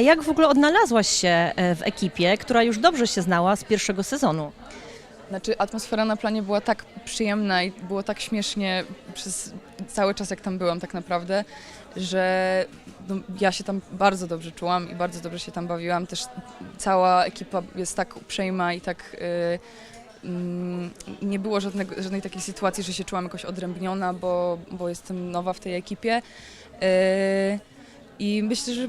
A Jak w ogóle odnalazłaś się e, w ekipie, która już dobrze się znała z pierwszego sezonu? Znaczy atmosfera na planie była tak przyjemna i było tak śmiesznie przez cały czas jak tam byłam tak naprawdę, że no, ja się tam bardzo dobrze czułam i bardzo dobrze się tam bawiłam. Też cała ekipa jest tak uprzejma i tak y, mm, nie było żadnego, żadnej takiej sytuacji, że się czułam jakoś odrębniona, bo, bo jestem nowa w tej ekipie. Y, i myślę, że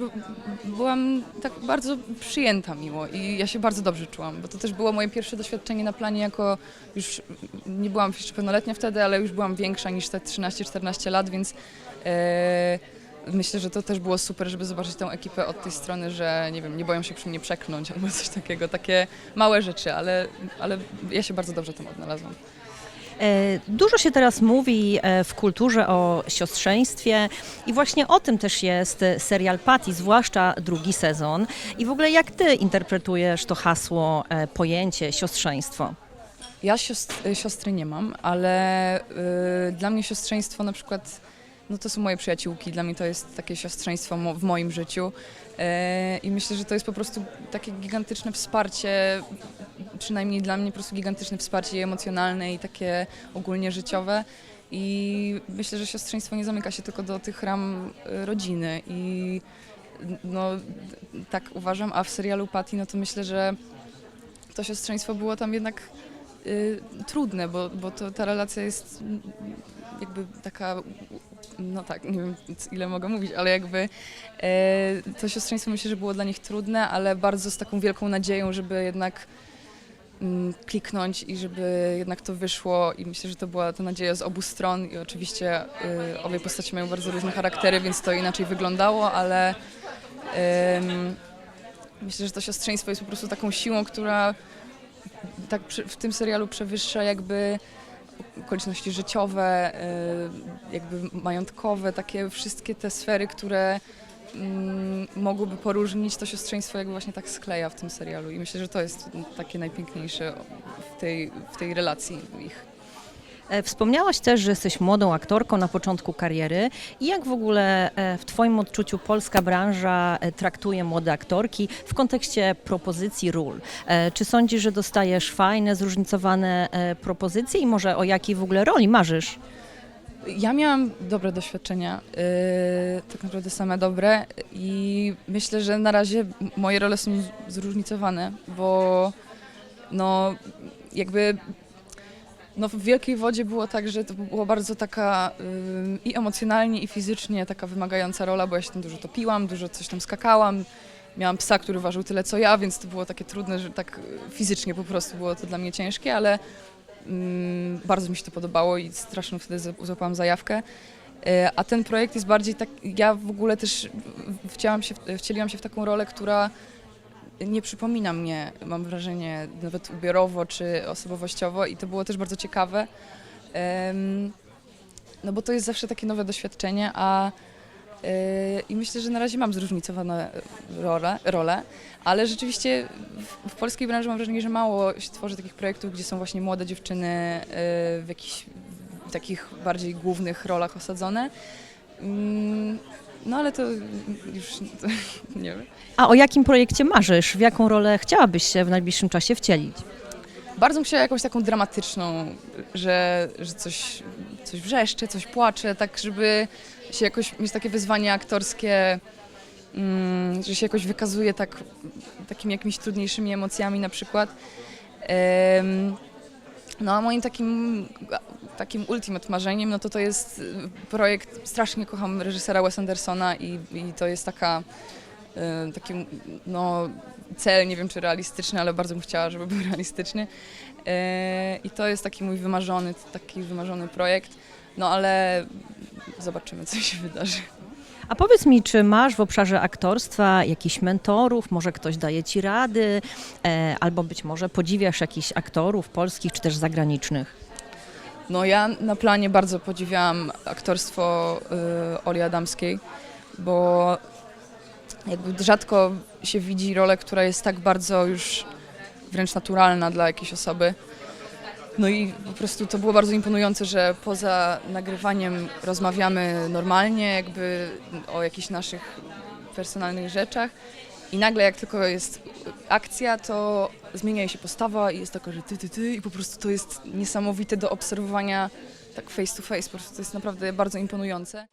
byłam tak bardzo przyjęta miło i ja się bardzo dobrze czułam, bo to też było moje pierwsze doświadczenie na planie jako już nie byłam jeszcze pełnoletnia wtedy, ale już byłam większa niż te 13-14 lat, więc e, myślę, że to też było super, żeby zobaczyć tę ekipę od tej strony, że nie wiem, nie boją się przy mnie przekląć albo coś takiego, takie małe rzeczy, ale, ale ja się bardzo dobrze tam odnalazłam. E, Dużo się teraz mówi e, w kulturze o siostrzeństwie i właśnie o tym też jest serial Patty, zwłaszcza drugi sezon. I w ogóle jak ty interpretujesz to hasło, e, pojęcie siostrzeństwo? Ja siostry, nie mam, ale y, dla mnie siostrzeństwo na przykład, no to są moje przyjaciółki, dla mnie to jest takie siostrzeństwo mo- w moim życiu E, i myślę, że to jest po prostu takie gigantyczne wsparcie, przynajmniej dla mnie po prostu gigantyczne wsparcie emocjonalne i takie ogólnie życiowe. I myślę, że siostrzeństwo nie zamyka się tylko do tych ram y, rodziny. I no tak uważam, a w serialu Patty no to myślę, że to siostrzeństwo było tam jednak y, trudne, bo, bo to, ta relacja jest mm, jakby taka, no tak, nie wiem ile mogę mówić, ale jakby e, to siostrzeństwo myślę, że było dla nich trudne, ale bardzo z taką wielką nadzieją, żeby jednak kliknąć i żeby jednak to wyszło. I myślę, że to była ta nadzieja z obu stron i oczywiście y, obie postacie mają bardzo różne charaktery, więc to inaczej wyglądało, ale ym, myślę, że to siostrzeństwo jest po prostu taką siłą, która tak przy- w tym serialu przewyższa jakby okoliczności życiowe, y, jakby majątkowe, takie wszystkie te sfery, które mm, mogłyby poróżnić, to siostrzeństwo jakby właśnie tak skleja w tym serialu i myślę, że to jest takie najpiękniejsze w tej, w tej relacji ich. E, Wspomniałaś też, że jesteś młodą aktorką na początku kariery. I jak w ogóle e, w Twoim odczuciu polska branża e, traktuje młode aktorki w kontekście propozycji ról? Czy sądzisz, że dostajesz fajne, zróżnicowane propozycje i może o jakiej w ogóle roli marzysz? Ja miałam dobre doświadczenia, yy, tak naprawdę same dobre i myślę, że na razie moje role są zróżnicowane, bo no jakby no w Wielkiej Wodzie było tak, że to była bardzo taka yy, i emocjonalnie i fizycznie taka wymagająca rola, bo ja się tam dużo topiłam, dużo coś tam skakałam, miałam psa, który ważył tyle co ja, więc to było takie trudne, że tak fizycznie po prostu było to dla mnie ciężkie, ale bardzo mi się to podobało i strasznie wtedy złapałam zajawkę. E, A ten projekt jest bardziej tak, ja w ogóle też w- wcięłam się, wcieliłam się w taką rolę, która nie przypomina mnie, mam wrażenie, nawet ubiorowo czy osobowościowo i to było też bardzo ciekawe. No bo to jest zawsze takie nowe doświadczenie, a i myślę, że na razie mam zróżnicowane role, role ale rzeczywiście w, w polskiej branży mam wrażenie, że mało się tworzy takich projektów, gdzie są właśnie młode dziewczyny y, w jakichś w takich bardziej głównych rolach osadzone. Mm, No ale to już to, nie wiem. A o jakim projekcie marzysz? W jaką rolę chciałabyś się w najbliższym czasie wcielić? Bardzo bym chciała jakąś taką dramatyczną, że, że coś, coś wrzeszczę, coś płacze, tak żeby się jakoś mieć takie wyzwanie aktorskie, mm, że się jakoś wykazuje tak, takimi jakimiś trudniejszymi emocjami na przykład. No a moim takim, takim ultimate marzeniem, no to to jest y, projekt, strasznie kocham reżysera Wes Andersona i, i to jest taka, y, taki no, cel, nie wiem czy realistyczny, ale bardzo bym chciała, żeby był realistyczny. E, I to jest taki mój wymarzony, taki wymarzony projekt, no ale zobaczymy co się wydarzy. A powiedz mi, czy masz w obszarze aktorstwa jakichś mentorów, może ktoś daje ci rady, e, albo być może podziwiasz jakichś aktorów polskich czy też zagranicznych? No ja na planie bardzo podziwiałam aktorstwo y, Oli Adamskiej, bo jakby rzadko się widzi rolę, która jest tak bardzo już wręcz naturalna dla jakiejś osoby. No i po prostu to było bardzo imponujące, że poza nagrywaniem rozmawiamy normalnie, jakby o jakichś naszych personalnych rzeczach I nagle jak tylko jest akcja, to zmienia się postawa i jest taka, że ty, ty, ty i po prostu to jest niesamowite do obserwowania tak face to face, po prostu to jest naprawdę bardzo imponujące.